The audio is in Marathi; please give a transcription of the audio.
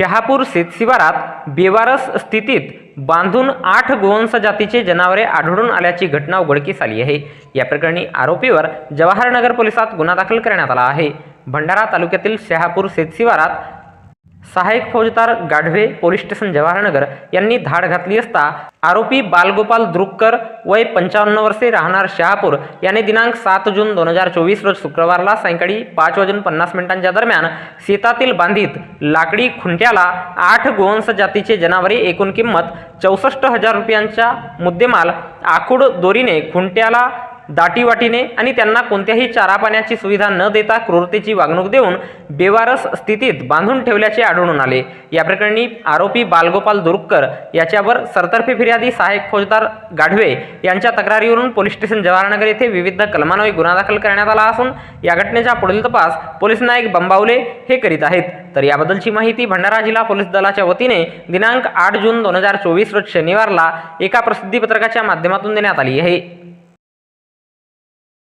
शहापूर शेतशिवारात बेवारस स्थितीत बांधून आठ गोवंश जातीचे जनावरे आढळून आल्याची घटना उघडकीस आली आहे. या प्रकरणी आरोपीवर जवाहरनगर पोलिसात गुन्हा दाखल करण्यात आला आहे. भंडारा तालुक्यातील शहापूर शेतशिवारात सहाय्यक फौजदार गाढवे पोलीस स्टेशन जवाहरनगर यांनी धाड घातली असता आरोपी बालगोपाल द्रुक्कर वय पंचावन्न वर्षे राहणार शहापूर याने दिनांक सात जून दोन हजार चोवीस रोज शुक्रवारला सायंकाळी पाच वाजून पन्नास मिनिटांच्या दरम्यान शेतातील बांधीत लाकडी खुंट्याला आठ गोवंश जातीचे जनावरे एकूण किंमत चौसष्ट हजार रुपयांचा मुद्देमाल आखूड दोरीने खुंट्याला दाटीवाटीने आणि त्यांना कोणत्याही चारा पाण्याची सुविधा न देता क्रूरतेची वागणूक देऊन बेवारस स्थितीत बांधून ठेवल्याचे आढळून आले. या प्रकरणी आरोपी बालगोपाल दुरुक्कर याच्यावर सरतर्फे फिर्यादी सहाय्यक फौजदार गाढवे यांच्या तक्रारीवरून पोलीस स्टेशन जवाहरनगर येथे विविध कलमान्वये गुन्हा दाखल करण्यात आला असून या घटनेचा पुढील तपास पोलीस नायक बंबावले हे करीत आहेत. तर याबद्दलची माहिती भंडारा जिल्हा पोलीस दलाच्या वतीने दिनांक आठ जून दोन हजार चोवीस रोज शनिवारला एका प्रसिद्धीपत्रकाच्या माध्यमातून देण्यात आली आहे.